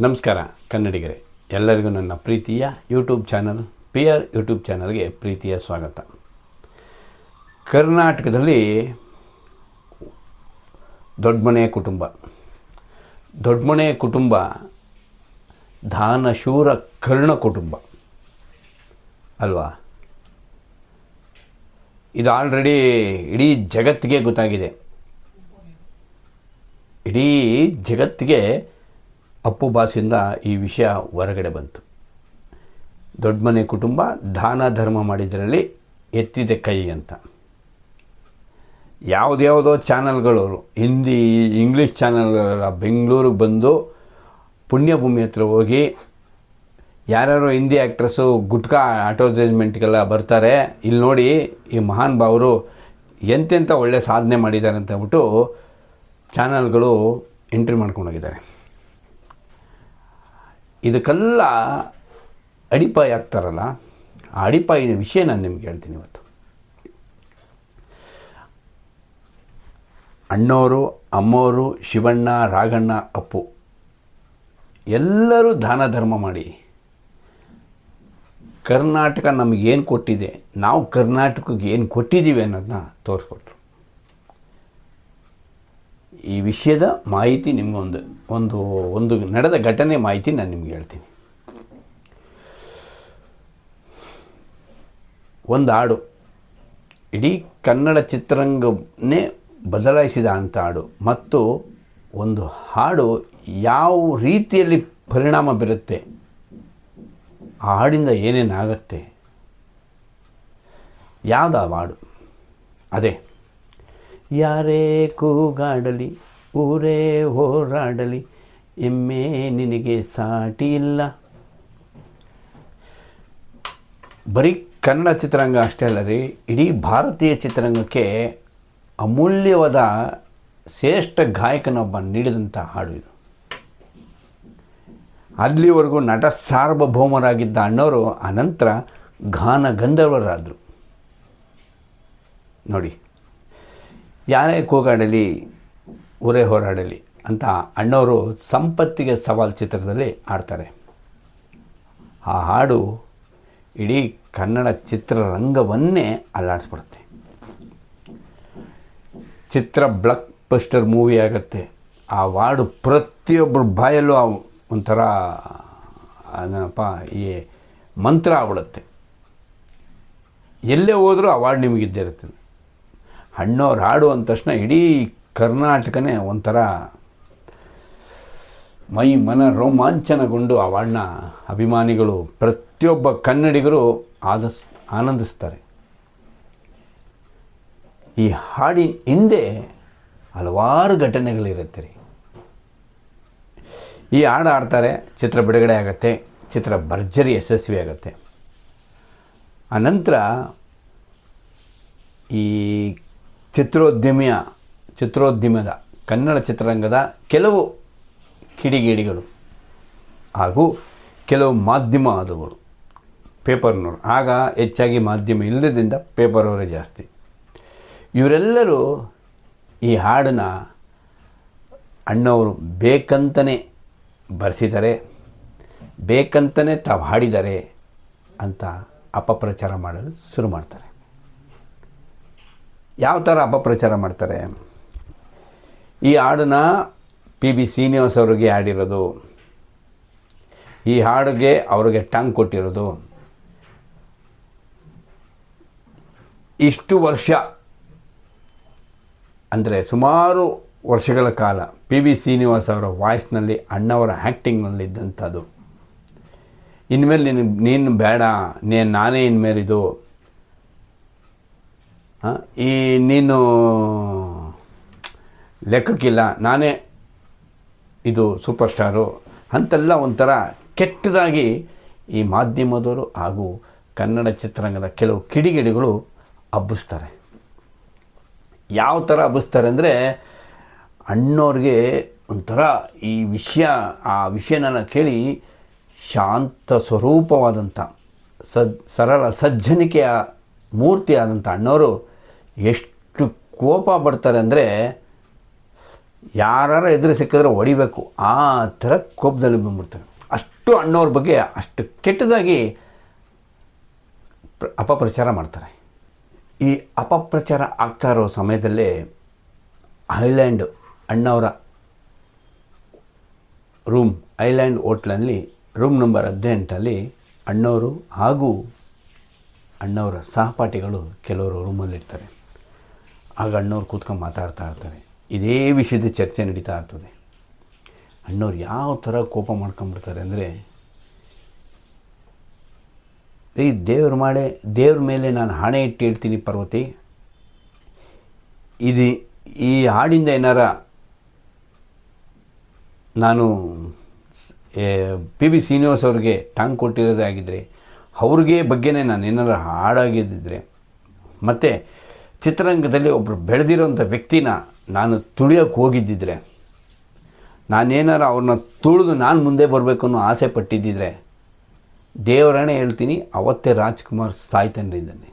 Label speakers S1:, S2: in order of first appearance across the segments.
S1: ನಮಸ್ಕಾರ, ಕನ್ನಡಿಗರೇ. ಎಲ್ಲರಿಗೂ ನನ್ನ ಪ್ರೀತಿಯ YouTube channel P R YouTube ಚಾನಲ್ಗೆ ಪ್ರೀತಿಯ ಸ್ವಾಗತ. ಕರ್ನಾಟಕದಲ್ಲಿ ದೊಡ್ಡಮನೆ ಕುಟುಂಬ. ದೊಡ್ಡಮನೆಯ ಕುಟುಂಬ ದಾನಶೂರ ಕರ್ಣ ಕುಟುಂಬ. ಅಲ್ವಾ? ಇದು ಆಲ್ರೆಡಿ ಇಡೀ ಜಗತ್ತಿಗೆ ಗೊತ್ತಾಗಿದೆ. ಇಡೀ ಜಗತ್ತಿಗೆ ಅಪ್ಪು ಬಾಸಿಂದ ಈ ವಿಷಯ ಹೊರಗಡೆ ಬಂತು. ದೊಡ್ಡ ಮನೆ ಕುಟುಂಬ, ದಾನ ಧರ್ಮ ಮಾಡಿದ್ರಲ್ಲಿ ಎತ್ತಿದೆ ಕೈ ಅಂತ. ಯಾವುದ್ಯಾವುದೋ ಚಾನಲ್ಗಳು ಹಿಂದಿ, ಇಂಗ್ಲೀಷ್ ಚಾನಲ್ಗಳ ಬೆಂಗಳೂರಿಗೆ ಬಂದು ಪುಣ್ಯಭೂಮಿ ಹತ್ರ ಹೋಗಿ ಯಾರ್ಯಾರು ಹಿಂದಿ ಆ್ಯಕ್ಟ್ರೆಸ್ಸು ಗುಟ್ಕಾ ಅಡ್ವರ್ಟೈಸ್ಮೆಂಟ್ಗೆಲ್ಲ ಬರ್ತಾರೆ, ಇಲ್ಲಿ ನೋಡಿ ಈ ಮಹಾನ್ ಭಾವರು ಎಂತೆಂಥ ಒಳ್ಳೆ ಸಾಧನೆ ಮಾಡಿದ್ದಾರೆ ಅಂತ ಹೇಳ್ಬಿಟ್ಟು ಚಾನಲ್ಗಳು ಎಂಟ್ರಿ ಮಾಡ್ಕೊಂಡೋಗಿದ್ದಾರೆ ಇದಕ್ಕೆಲ್ಲ ಅಡಿಪಾಯ ಆಗ್ತಾರಲ್ಲ, ಆ ಅಡಿಪಾಯದ ವಿಷಯ ನಾನು ನಿಮ್ಗೆ ಹೇಳ್ತೀನಿ ಇವತ್ತು. ಅಣ್ಣವರು ಅಮ್ಮವರು ಶಿವಣ್ಣ, ರಾಘಣ್ಣ, ಅಪ್ಪು, ಎಲ್ಲರೂ ದಾನ ಧರ್ಮ ಮಾಡಿ. ಕರ್ನಾಟಕ ನಮಗೇನು ಕೊಟ್ಟಿದೆ, ನಾವು ಕರ್ನಾಟಕಕ್ಕೆ ಏನು ಕೊಟ್ಟಿದ್ದೀವಿ ಅನ್ನೋದನ್ನ ತೋರಿಸ್ಕೊಟ್ರು. ಈ ವಿಷಯದ ಮಾಹಿತಿ ನಿಮಗೊಂದು, ಒಂದು ಒಂದು ನಡೆದ ಘಟನೆ ಮಾಹಿತಿ ನಾನು ನಿಮ್ಗೆ ಹೇಳ್ತೀನಿ. ಒಂದು ಹಾಡು, ಇಡೀ ಕನ್ನಡ ಚಿತ್ರರಂಗನೇ ಬದಲಾಯಿಸಿದ ಅಂಥ ಹಾಡು, ಮತ್ತು ಒಂದು ಹಾಡು ಯಾವ ರೀತಿಯಲ್ಲಿ ಪರಿಣಾಮ ಬೀರುತ್ತೆ, ಆ ಹಾಡಿಂದ ಏನೇನಾಗತ್ತೆ ಯಾವುದು ಆ ಹಾಡು? ಅದೇ ಯಾರೇ ಕೂಗಾಡಲಿ, ಊರೇ ಹೋರಾಡಲಿ, ಎಮ್ಮೆ ನಿನಗೆ ಸಾಟಿ ಇಲ್ಲ ಬರೀ ಕನ್ನಡ ಚಿತ್ರರಂಗ ಅಷ್ಟೇ ಅಲ್ಲ ರೀ ಇಡೀ ಭಾರತೀಯ ಚಿತ್ರರಂಗಕ್ಕೆ ಅಮೂಲ್ಯವಾದ ಶ್ರೇಷ್ಠ ಗಾಯಕನೊಬ್ಬ ನೀಡಿದಂಥ ಹಾಡು ಇದು. ಅಲ್ಲಿವರೆಗೂ ನಟ ಸಾರ್ವಭೌಮರಾಗಿದ್ದ ಅಣ್ಣವರು ಅನಂತರ ಗಾನ ಗಂಧರ್ವರಾದರು. ನೋಡಿ ಯಾರೇ ಕೂಗಾಡಲಿ, ಊರೇ ಹೋರಾಡಲಿ ಅಂತ ಅಣ್ಣವರು ಸಂಪತ್ತಿಗೆ ಸವಾಲ್ ಚಿತ್ರದಲ್ಲಿ ಆಡ್ತಾರೆ ಆ ಹಾಡು ಇಡೀ ಕನ್ನಡ ಚಿತ್ರರಂಗವನ್ನೇ ಅಲ್ಲಾಡಿಸ್ಬಿಡುತ್ತೆ. ಚಿತ್ರ ಬ್ಲಕ್ ಬಸ್ಟರ್ ಮೂವಿ ಆಗುತ್ತೆ. ಆ ವಾರ್ಡು ಪ್ರತಿಯೊಬ್ಬರು ಬಾಯಲ್ಲೂ ಒಂಥರ, ಏನಪ್ಪ, ಈ ಮಂತ್ರ ಆಗ್ಬಿಡುತ್ತೆ. ಎಲ್ಲೇ ಹೋದರೂ ಆ ವಾರ್ಡ್ ನಿಮಗಿದ್ದೇ ಇರ್ತದೆ ಹಣ್ಣವ್ರು ಹಾಡು ಅಂದ ತಕ್ಷಣ ಇಡೀ ಕರ್ನಾಟಕನೇ ಒಂಥರ ಮೈ ಮನ ರೋಮಾಂಚನಗೊಂಡು ಆ ವಾಣ್ಣ ಅಭಿಮಾನಿಗಳು ಪ್ರತಿಯೊಬ್ಬ ಕನ್ನಡಿಗರು ಆದಸ್, ಆನಂದಿಸ್ತಾರೆ. ಈ ಹಾಡಿನ ಹಿಂದೆ ಹಲವಾರು ಘಟನೆಗಳಿರುತ್ತೆ ರೀ. ಈ ಹಾಡು ಆಡ್ತಾರೆ ಚಿತ್ರ ಬಿಡುಗಡೆ ಆಗುತ್ತೆ, ಚಿತ್ರ ಭರ್ಜರಿ ಯಶಸ್ವಿ ಆಗುತ್ತೆ. ಅನಂತರ ಈ ಚಿತ್ರೋದ್ಯಮಿಯ, ಚಿತ್ರೋದ್ಯಮದ, ಕನ್ನಡ ಚಿತ್ರರಂಗದ ಕೆಲವು ಕಿಡಿಗೇಡಿಗಳು ಹಾಗೂ ಕೆಲವು ಮಾಧ್ಯಮ ಮಾಧ್ಯಮದವರು ಪೇಪರ್ನವರು ಆಗ ಹೆಚ್ಚಾಗಿ ಮಾಧ್ಯಮ ಇಲ್ಲದಿಂದ ಪೇಪರವರೇ ಜಾಸ್ತಿ. ಇವರೆಲ್ಲರೂ ಈ ಹಾಡನ್ನು ಅಣ್ಣವರು ಬೇಕಂತಲೇ ಬರೆಸಿದ್ದಾರೆ ಬೇಕಂತಲೇ ತಾವು ಹಾಡಿದ್ದಾರೆ ಅಂತ ಅಪಪ್ರಚಾರ ಮಾಡಲು ಶುರು ಮಾಡ್ತಾರೆ. ಯಾವ ಥರ ಅಪಪ್ರಚಾರ ಮಾಡ್ತಾರೆ? ಈ ಹಾಡನ್ನ ಪಿ ಬಿ ಶ್ರೀನಿವಾಸ್ ಅವರಿಗೆ ಹಾಡಿರೋದು ಈ ಹಾಡಿಗೆ ಅವ್ರಿಗೆ ಟಾಂಗ್ ಕೊಟ್ಟಿರೋದು. ಇಷ್ಟು ವರ್ಷ ಅಂದರೆ ಸುಮಾರು ವರ್ಷಗಳ ಕಾಲ ಪಿ ವಿ ಶ್ರೀನಿವಾಸ್ ಅವರ ವಾಯ್ಸ್ನಲ್ಲಿ ಅಣ್ಣವರ ಆ್ಯಕ್ಟಿಂಗ್ನಲ್ಲಿದ್ದಂಥದ್ದು ಇನ್ಮೇಲೆ ನಿನಗೆ ನೀನು ಬೇಡ ನೇ ನಾನೇ ಇನ್ಮೇಲಿದು. ಈ ನೀನು ಲೆಕ್ಕಕ್ಕಿಲ್ಲ. ನಾನೇ ಇದು ಸೂಪರ್ ಸ್ಟಾರು ಅಂತೆಲ್ಲ ಒಂಥರ ಕೆಟ್ಟದಾಗಿ ಈ ಮಾಧ್ಯಮದವರು ಹಾಗೂ ಕನ್ನಡ ಚಿತ್ರರಂಗದ ಕೆಲವು ಕಿಡಿಗಿಡಿಗಳು ಹಬ್ಬಿಸ್ತಾರೆ. ಯಾವ ಥರ ಹಬ್ಬಿಸ್ತಾರೆ ಅಂದರೆ ಅಣ್ಣವ್ರಿಗೆ ಒಂಥರ ಈ ವಿಷಯ, ಆ ವಿಷಯನ ಕೇಳಿ ಶಾಂತ ಸ್ವರೂಪವಾದಂಥ ಸದ್ ಸರಳ ಸಜ್ಜನಿಕೆಯ ಮೂರ್ತಿಯಾದಂಥ ಅಣ್ಣವರು ಎಷ್ಟು ಕೋಪ ಬರ್ತಾರೆ ಅಂದರೆ ಯಾರು ಎದುರು ಸಿಕ್ಕಿದ್ರೆ ಹೊಡಿಬೇಕು. ಆ ಥರ ಕೋಪದಲ್ಲಿ ಬಂದ್ಬಿಡ್ತಾರೆ. ಅಷ್ಟು ಅಣ್ಣವ್ರ ಬಗ್ಗೆ ಅಷ್ಟು ಕೆಟ್ಟದಾಗಿ ಅಪಪ್ರಚಾರ ಮಾಡ್ತಾರೆ. ಈ ಅಪಪ್ರಚಾರ ಆಗ್ತಾ ಇರೋ ಸಮಯದಲ್ಲೇ ಐಲ್ಯಾಂಡ್ ಅಣ್ಣವರ ರೂಮ್, ಐಲ್ಯಾಂಡ್ ಹೋಟ್ಲಲ್ಲಿ ರೂಮ್ ನಂಬರ್ ಹದಿನೆಂಟಲ್ಲಿ ಅಣ್ಣವರು ಹಾಗೂ ಅಣ್ಣವರ ಸಹಪಾಠಿಗಳು ಕೆಲವರು ರೂಮಲ್ಲಿರ್ತಾರೆ. ಆಗ ಅಣ್ಣವ್ರು ಕೂತ್ಕೊಂಡು ಮಾತಾಡ್ತಾ ಇರ್ತಾರೆ. ಇದೇ ವಿಷಯದ ಚರ್ಚೆ ನಡೀತಾ ಇರ್ತದೆ. ಅಣ್ಣವ್ರು ಯಾವ ಥರ ಕೋಪ ಮಾಡ್ಕೊಂಬಿಡ್ತಾರೆ ಅಂದರೆ ಈ ದೇವ್ರ ಮಾಡೆ, ದೇವ್ರ ಮೇಲೆ ನಾನು ಹಣೆ ಇಟ್ಟು ಹೇಳ್ತೀನಿ ಪಾರ್ವತಿ. ಇದು ಈ ಹಾಡಿಂದ ಏನಾರ ನಾನು ಪಿ ಬಿ ಶ್ರೀನಿವಾಸ್ ಅವ್ರಿಗೆ ಟಾಂಗ್ ಕೊಟ್ಟಿರೋದೇ ಆಗಿದ್ದರೆ ಅವ್ರಿಗೆ ಬಗ್ಗೆನೇ ನಾನು ಏನಾರ ಹಾಡಾಗಿದ್ದಿದ್ರೆ, ಮತ್ತು ಚಿತ್ರರಂಗದಲ್ಲಿ ಒಬ್ಬರು ಬೆಳೆದಿರೋಂಥ ವ್ಯಕ್ತಿನ ನಾನು ತುಳಿಯೋಕ್ಕೆ ಹೋಗಿದ್ದಿದ್ರೆ, ನಾನೇನಾರು ಅವ್ರನ್ನ ತುಳಿದು ನಾನು ಮುಂದೆ ಬರಬೇಕು ಅನ್ನೋ ಆಸೆ ಪಟ್ಟಿದ್ದಿದ್ರೆ ದೇವರಣೆ ಹೇಳ್ತೀನಿ, ಅವತ್ತೇ ರಾಜ್ಕುಮಾರ್ ಸಾಯ್ತಾನೆ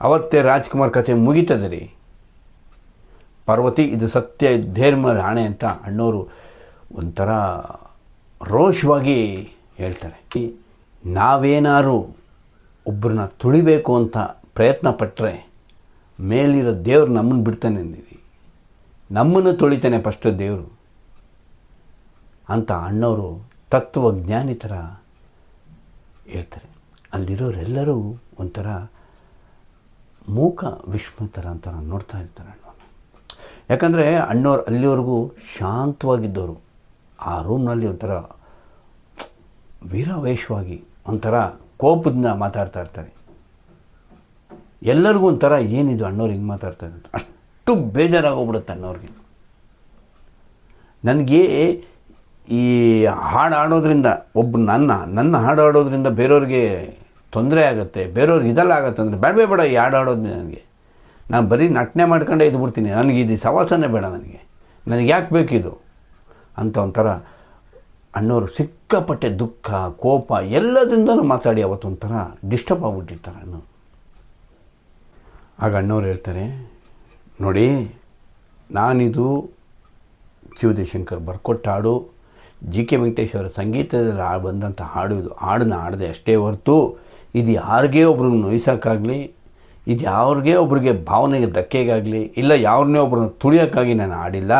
S1: ಅವತ್ತೇ ರಾಜ್ಕುಮಾರ್ ಕಥೆ ಮುಗೀತದೆ ರೀ ಪಾರ್ವತಿ, ಇದು ಸತ್ಯ ಧೈರ್ಮ ರಾಣೆ ಅಂತ ಅಣ್ಣವರು ಒಂಥರ ರೋಷವಾಗಿ ಹೇಳ್ತಾರೆ. ನಾವೇನಾರು ಒಬ್ಬರನ್ನ ತುಳಿಬೇಕು ಅಂತ ಪ್ರಯತ್ನ ಪಟ್ಟರೆ ಮೇಲಿರೋ ದೇವರು ನಮ್ಮನ್ನು ಬಿಡ್ತಾನೆ ಅಂದಿರಿ ನಮ್ಮನ್ನು ತೊಳಿತಾನೆ ಫಸ್ಟು ದೇವರು. ಅಂತ ಅಣ್ಣವರು ತತ್ವಜ್ಞಾನಿ ಥರ ಹೇಳ್ತಾರೆ. ಅಲ್ಲಿರೋರೆಲ್ಲರೂ ಒಂಥರ ಮೂಕ ವಿಷ್ಮತರ ಅಂತ ನೋಡ್ತಾ ಇರ್ತಾರೆ ಅಣ್ಣವ್ರು ಯಾಕಂದರೆ ಅಣ್ಣವ್ರು ಅಲ್ಲಿವರೆಗೂ ಶಾಂತವಾಗಿದ್ದವರು ಆ ರೂಮ್ನಲ್ಲಿ ಒಂಥರ ವೀರಾವೇಶವಾಗಿ ಒಂಥರ ಕೋಪದಿಂದ ಮಾತಾಡ್ತಾ ಇರ್ತಾರೆ. ಎಲ್ಲರಿಗೂ ಒಂಥರ ಏನಿದು ಅಣ್ಣವ್ರು ಹಿಂಗೆ ಮಾತಾಡ್ತಾರೆ ಅಂತ ಅಷ್ಟು ಬೇಜಾರಾಗೋಗ್ಬಿಡುತ್ತೆ ಅಣ್ಣವ್ರಿಗೆ. ನನಗೆ ಈ ಹಾಡು ಹಾಡೋದ್ರಿಂದ ಒಬ್ಬ ನನ್ನ ನನ್ನ ಹಾಡು ಹಾಡೋದ್ರಿಂದ ಬೇರೆಯವ್ರಿಗೆ ತೊಂದರೆ ಆಗುತ್ತೆ, ಬೇರೆಯವ್ರಿಗೆ ಇದೆಲ್ಲ ಆಗುತ್ತೆ ಅಂದರೆ ಬೇಡವೇ ಬೇಡ ಈ ಹಾಡು ಆಡೋದು ನನಗೆ. ನಾನು ಬರೀ ನಟನೆ ಮಾಡ್ಕೊಂಡೇ ಇದ್ಬಿಡ್ತೀನಿ ನನಗೆ ಇದು ಸವಾಸನೇ ಬೇಡ ನನಗೆ. ನನಗೆ ಯಾಕೆ ಬೇಕಿದು? ಅಂತ ಒಂಥರ ಅಣ್ಣವರು ಸಿಕ್ಕಾಪಟ್ಟೆ ದುಃಖ, ಕೋಪ ಎಲ್ಲದರಿಂದನೂ ಮಾತಾಡಿ ಅವತ್ತೊಂಥರ ಡಿಸ್ಟರ್ಬ್ ಆಗಿಬಿಟ್ಟಿರ್ತಾರೆ ಅಣ್ಣವ್ರು. ಆಗ ಅಣ್ಣವ್ರು ಹೇಳ್ತಾರೆ, ನೋಡಿ, ನಾನಿದು ಶಿವದೇಶಂಕರ್ ಬರ್ಕೊಟ್ಟ ಹಾಡು, ಜಿ ಕೆ ವೆಂಕಟೇಶ್ವರ ಸಂಗೀತದಲ್ಲಿ ಆ ಬಂದಂಥ ಹಾಡು ಇದು. ಹಾಡನ್ನ ಹಾಡದೆ ಅಷ್ಟೇ ಹೊರತು, ಇದು ಯಾರಿಗೇ ಒಬ್ರಿಗೆ ನೋಯಿಸೋಕ್ಕಾಗಲಿ, ಇದು ಯಾವ್ರಿಗೆ ಒಬ್ರಿಗೆ ಭಾವನೆಗೆ ಧಕ್ಕೆಗಾಗಲಿ, ಇಲ್ಲ ಯಾರನ್ನೇ ಒಬ್ರನ್ನ ತುಳಿಯೋಕ್ಕಾಗಿ ನಾನು ಹಾಡಿಲ್ಲ,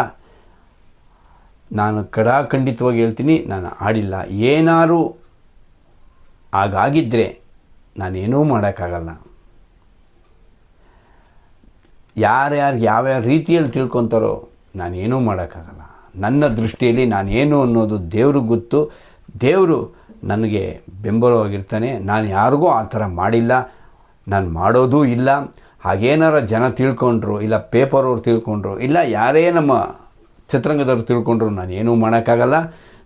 S1: ನಾನು ಕಡಾಖಂಡಿತವಾಗಿ ಹೇಳ್ತೀನಿ, ನಾನು ಹಾಡಿಲ್ಲ. ಏನಾರು ಹಾಗಾಗಿದ್ದರೆ ನಾನೇನೂ ಮಾಡೋಕ್ಕಾಗಲ್ಲ. ಯಾರ್ಯಾರು ಯಾವ್ಯಾವ ರೀತಿಯಲ್ಲಿ ತಿಳ್ಕೊತಾರೋ ನಾನೇನೂ ಮಾಡೋಕ್ಕಾಗಲ್ಲ. ನನ್ನ ದೃಷ್ಟಿಯಲ್ಲಿ ನಾನೇನು ಅನ್ನೋದು ದೇವ್ರಿಗೆ ಗೊತ್ತು. ದೇವರು ನನಗೆ ಬೆಂಬಲವಾಗಿರ್ತಾನೆ. ನಾನು ಯಾರಿಗೂ ಆ ಥರ ಮಾಡಿಲ್ಲ. ನಾನು ಮಾಡೋದೂ ಇಲ್ಲ. ಹಾಗೇನಾರ ಜನ ತಿಳ್ಕೊಂಡ್ರು, ಇಲ್ಲ ಪೇಪರ್ ಅವ್ರು ತಿಳ್ಕೊಂಡ್ರು, ಇಲ್ಲ ಯಾರೇ ನಮ್ಮ ಚಿತ್ರರಂಗದವ್ರು ತಿಳ್ಕೊಂಡ್ರು ನಾನು ಏನೂ ಮಾಡೋಕ್ಕಾಗಲ್ಲ.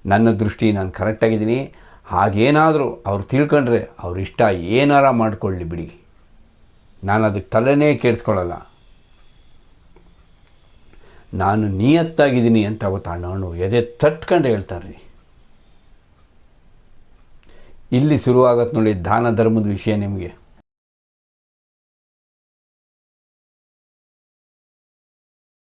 S1: ನನ್ನ ದೃಷ್ಟಿ ನಾನು ಕರೆಕ್ಟಾಗಿದ್ದೀನಿ. ಹಾಗೇನಾದರೂ ಅವ್ರು ತಿಳ್ಕೊಂಡ್ರೆ ಅವ್ರ ಇಷ್ಟ ಏನಾರ ಮಾಡ್ಕೊಳ್ಳಿ ಬಿಡಿ. ನಾನು ಅದಕ್ಕೆ ತಲೆನೇ ಕೆಡಿಸ್ಕೊಳ್ಳಲ್ಲ. ನಾನು ನಿಯತ್ತಾಗಿದ್ದೀನಿ ಅಂತ ಅವತ್ತು ಅಣ್ಣವನು ಎದೆ ತಟ್ಕೊಂಡು ಹೇಳ್ತಾರೆ ರೀ ಇಲ್ಲಿ ಶುರುವಾಗತ್ತೆ ನೋಡಿ ದಾನ ಧರ್ಮದ ವಿಷಯ ನಿಮಗೆ.